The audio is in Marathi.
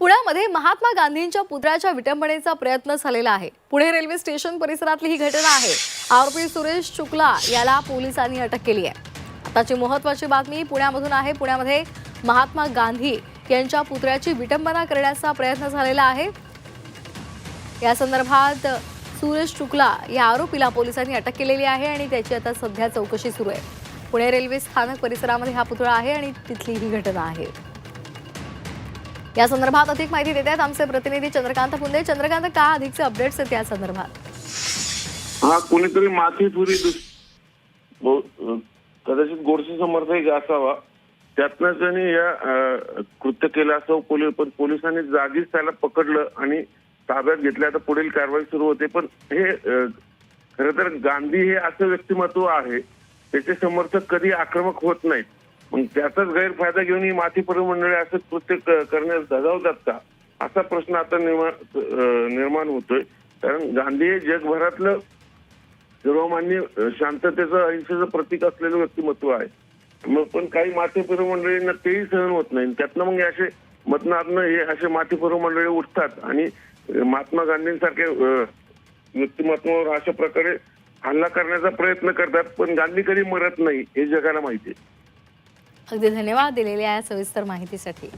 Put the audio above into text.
पुण्यामध्ये महात्मा गांधींच्या पुतळ्याच्या विटंबनेचा प्रयत्न झालेला आहे. पुणे रेल्वे स्टेशन परिसरातली ही घटना आहे. आरोपी सुरेश शुक्ला याला पोलिसांनी अटक केली आहे. आताची महत्वाची बातमी पुण्यामधून आहे. पुण्यामध्ये महात्मा गांधी यांच्या पुतळ्याची विटंबना करण्याचा प्रयत्न झालेला आहे. या संदर्भात सुरेश शुक्ला या आरोपीला पोलिसांनी अटक केलेली आहे आणि त्याची आता सध्या चौकशी सुरू आहे. पुणे रेल्वे स्थानक परिसरामध्ये हा पुतळा आहे आणि तिथली ही घटना आहे. या संदर्भात अधिक माहिती देत आहेत आमचे प्रतिनिधी चंद्रकांत पुंदे चंद्रकांत का अधिकचे अपडेट्स आहेत या संदर्भात? हा कोणीतरी माथेपुरी हो, कदाचित गोडसे समर्थक असावा त्यातनं त्यांनी या कृत्य केलं असं पोलीस पण पोलिसांनी जागीच त्याला पकडलं आणि ताब्यात घेतल्या आता पुढील कारवाई सुरू होते. पण हे खर तर गांधी हे असं व्यक्तिमत्व आहे त्याचे समर्थक कधी आक्रमक होत नाहीत. मग त्याचाच गैरफायदा घेऊन ही माथेपुरी मंडळी असं कृत्य करण्यास धजावतात का? असा प्रश्न आता निर्माण निर्माण होतोय. कारण गांधी हे जगभरातलं सर्वमान्य शांततेचं अहिंसेचं प्रतीक असलेलं व्यक्तिमत्व आहे. मग पण काही माथेफिरू मंडळींना तेही सहन होत नाही. त्यातनं मग असे मतनातनं हे असे माथेफिरू मंडळी उठतात आणि महात्मा गांधींसारखे व्यक्तिमत्वावर अशा प्रकारे हल्ला करण्याचा प्रयत्न करतात. पण गांधी कधी मरत नाही हे जगाला माहिती आहे. अगदी धन्यवाद दिलेल्या या सविस्तर माहितीसाठी.